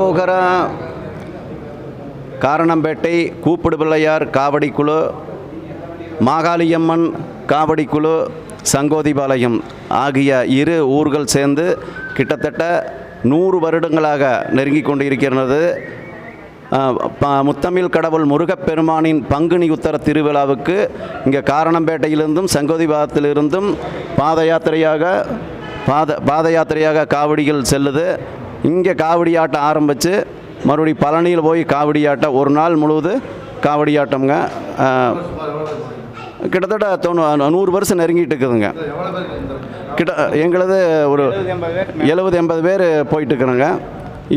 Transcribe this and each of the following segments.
அரோகரா காரணம்பேட்டை கூப்பிடு பிள்ளையார் காவடிக்குழு மாகாளியம்மன் காவடிக்குழு சங்கோதிபாளையம் ஆகிய இரு ஊர்கள் சேர்ந்து கிட்டத்தட்ட நூறு வருடங்களாக நெருங்கி கொண்டிருக்கிறது. முத்தமிழ் கடவுள் முருகப்பெருமானின் பங்குனி உத்தர திருவிழாவுக்கு இங்கே காரணம்பேட்டையிலிருந்தும் சங்கோதிபாதத்திலிருந்தும் பாத யாத்திரையாக பாத பாத யாத்திரையாக காவடிகள் செல்லுது. இங்கே காவடி ஆட்டம் ஆரம்பித்து மறுபடி பழனியில் போய் காவடி ஆட்டம் ஒரு நாள் முழுவது காவடி ஆட்டம்ங்க. கிட்டத்தட்ட தொண்ணூ நூறு வருஷம் நெருங்கிட்டு இருக்குதுங்க. கிட்ட எங்களது ஒரு எழுபது எண்பது பேர் போயிட்டுருக்குறோங்க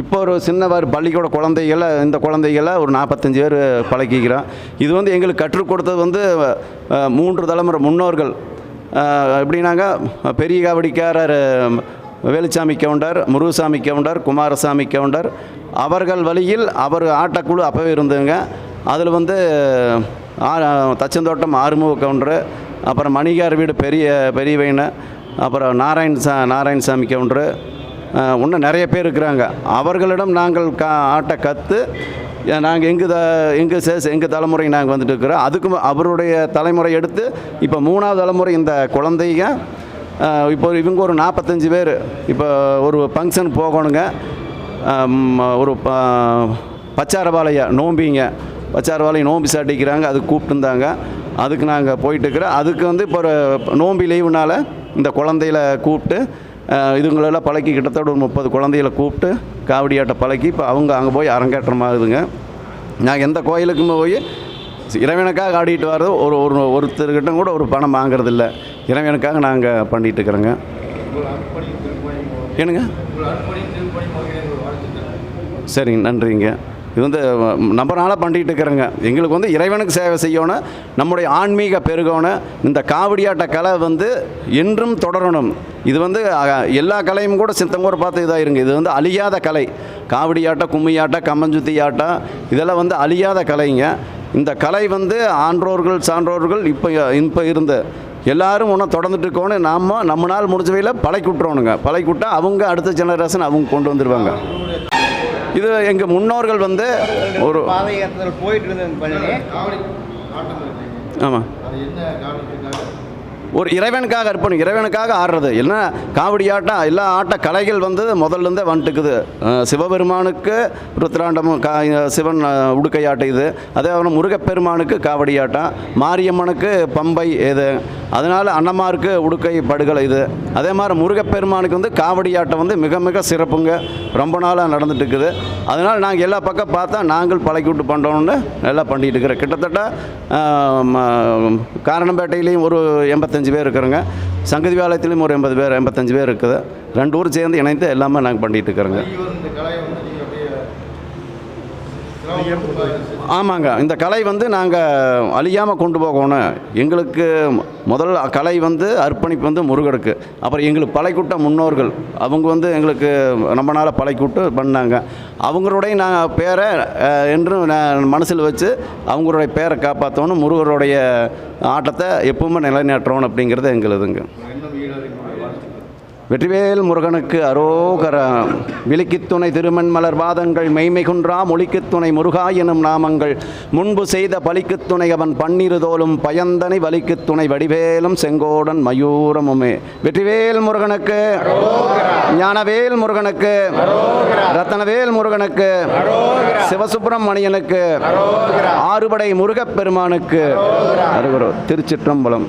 இப்போ ஒரு சின்ன பள்ளிக்கூட குழந்தைகளை இந்த குழந்தைகளை ஒரு நாற்பத்தஞ்சு பேர் பழக்கிக்கிறோம். இது வந்து எங்களுக்கு கற்றுக் கொடுத்தது வந்து மூன்று தலைமுறை முன்னோர்கள். எப்படின்னாங்க பெரிய காவடிக்காரர் வேலுசாமி கவுண்டர் முருகசாமி கவுண்டர் குமாரசாமி கவுண்டர். அவர்கள் வழியில் அவர் ஆட்டக்குழு அப்போவே இருந்ததுங்க. அதில் வந்து ஆ- தச்சந்தோட்டம் ஆறுமுக கவுண்டரு அப்புறம் மணிகார் வீடு பெரிய பெரியவைன்னு அப்புறம் நாராயண் சா நாராயணசாமி கவுண்டரு இன்னும் நிறைய பேர் இருக்கிறாங்க. அவர்களிடம் நாங்கள் கா ஆட்டை கற்று நாங்கள் எங்கள் த எங்கள் சேஸ் எங்கள் தலைமுறை நாங்கள் வந்துட்டு இருக்கிறோம். அதுக்கு அவருடைய தலைமுறை எடுத்து இப்போ மூணாவது தலைமுறை இந்த குழந்தைங்க இப்போ இவங்க ஒரு நாற்பத்தஞ்சு பேர். இப்போ ஒரு ஃபங்க்ஷன் போகணுங்க. ஒரு ப- நோம்பிங்க. பச்சாரபாளையம் நோம்பி சாட்டிக்கிறாங்க. அதுக்கு கூப்பிட்டுருந்தாங்க. அதுக்கு நாங்கள் போயிட்டுருக்குறோம். அதுக்கு வந்து இப்போ ஒரு நோம்பி லீவுனால் இந்த குழந்தையில கூப்பிட்டு இதுங்களெல்லாம் பழக்கி கிட்டத்தட்ட ஒரு முப்பது குழந்தைகளை கூப்பிட்டு காவடியாட்ட பழக்கி இப்போ அவங்க அங்கே போய் அரங்கேற்றமாகுதுங்க நாங்கள் எந்த கோயிலுக்குமே போய் இறைவனுக்காக ஆடிட்டு வர்றது ஒரு ஒரு ஒருத்தர்கிட்ட கூட ஒரு பணம் வாங்குறதில்ல. இறைவனுக்காக நாங்கள் பண்ணிகிட்டு இருக்கிறோங்க. என்னங்க? சரிங்க நன்றிங்க. இது வந்து நம்ம நாளாக பண்ணிகிட்டு இருக்கிறேங்க. எங்களுக்கு வந்து இறைவனுக்கு சேவை செய்யணும் நம்முடைய ஆன்மீக பெருகணும் இந்த காவடியாட்ட கலை வந்து என்றும் தொடரணும். இது வந்து எல்லா கலையும் கூட சித்தங்கூர் பார்த்து இதாக இருங்க இது வந்து அழியாத கலை. காவடியாட்டம் கும்மியாட்டம் கம்மஞ்சுத்தி ஆட்டம் இதெல்லாம் வந்து அழியாத கலைங்க. இந்த கலை வந்து ஆன்றோர்கள் சான்றோர்கள் இப்போ இப்போ இருந்த எல்லாரும் ஒன்றும் தொடர்ந்துட்டு இருக்கோன்னு நாம நம்ம நாள் முடிஞ்ச வகையில் பழைக்குட்டுறோனுங்க பழைக்குட்டா அவங்க அடுத்த ஜெனரேஷன் அவங்க கொண்டு வந்துடுவாங்க இது எங்கள் முன்னோர்கள் வந்து ஒரு போயிட்டு ஆமாம் ஒரு இறைவனுக்காக அர்ப்பணம் இறைவனுக்காக ஆடுறது. என்ன காவடி ஆட்டம் எல்லா ஆட்ட கலைகள் வந்து முதல்ல இருந்தே வந்துட்டுக்குது சிவபெருமானுக்கு ருத்ராண்டமும் கா சிவன் உடுக்கை ஆட்டம் இது. அதே அவன் முருகப்பெருமானுக்கு காவடி ஆட்டம். மாரியம்மனுக்கு பம்பை இது. அதனால் அன்னமாருக்கு உடுக்கை படுகலை இது. அதே மாதிரி முருகப்பெருமானுக்கு வந்து காவடி ஆட்டம் வந்து மிக மிக சிறப்புங்க. ரொம்ப நாளாக நடந்துட்டு இருக்குது அதனால் நாங்கள் எல்லா பக்கம் பார்த்தா நாங்கள் பழக்கி விட்டு பண்ணுறோம்னு நல்லா பண்ணிகிட்டு இருக்கிறோம் கிட்டத்தட்ட ம- காரணம்பேட்டையிலையும் ஒரு எண்பத்தஞ்சு பேர் இருக்கிறோங்க. சங்கதி வேலயத்துலேயும் ஒரு எண்பது பேர் எண்பத்தஞ்சு பேர் இருக்குது. ரெண்டு ஊர் சேர்ந்து இணைந்து எல்லாமே நாங்கள் பண்ணிட்டு இருக்கிறோங்க. ஆமாங்க. இந்த கலை வந்து நாங்கள் அழியாமல் கொண்டு போகணும். எங்களுக்கு முதல் கலை வந்து அர்ப்பணிப்பு வந்து முருகனுக்கு அப்புறம் எங்களுக்கு பழைக்கூட்ட முன்னோர்கள். அவங்க வந்து எங்களுக்கு ரொம்ப நாளாக பழைக்கூட்டு பண்ணாங்க. அவங்களுடைய நாங்கள் பேரை என்றும் நான் மனசில் வச்சு அவங்களுடைய பேரை காப்பாற்றணும் முருகருடைய ஆட்டத்தை எப்பவுமே நிலைநாட்டுறோம் அப்படிங்கிறது எங்களுதுங்க. வெற்றிவேல் முருகனுக்கு அரோகர. விழிக்குத் துணை திருமண் மலர் வாதங்கள் மெய்மை குன்றா மொழிக்குத் துணை முருகா எனும் நாமங்கள். முன்பு செய்த பலிக்குத் துணை அவன் பன்னிருதோலும் பயந்தனை வலிக்குத் துணை வடிவேலும் செங்கோடன் மயூரமுமே. வெற்றிவேல் முருகனுக்கு ஞானவேல் முருகனுக்கு ரத்தனவேல் முருகனுக்கு சிவசுப்பிரமணியனுக்கு ஆறுபடை முருகப்பெருமானுக்கு அருகுரு திருச்சிற்றம்பலம்.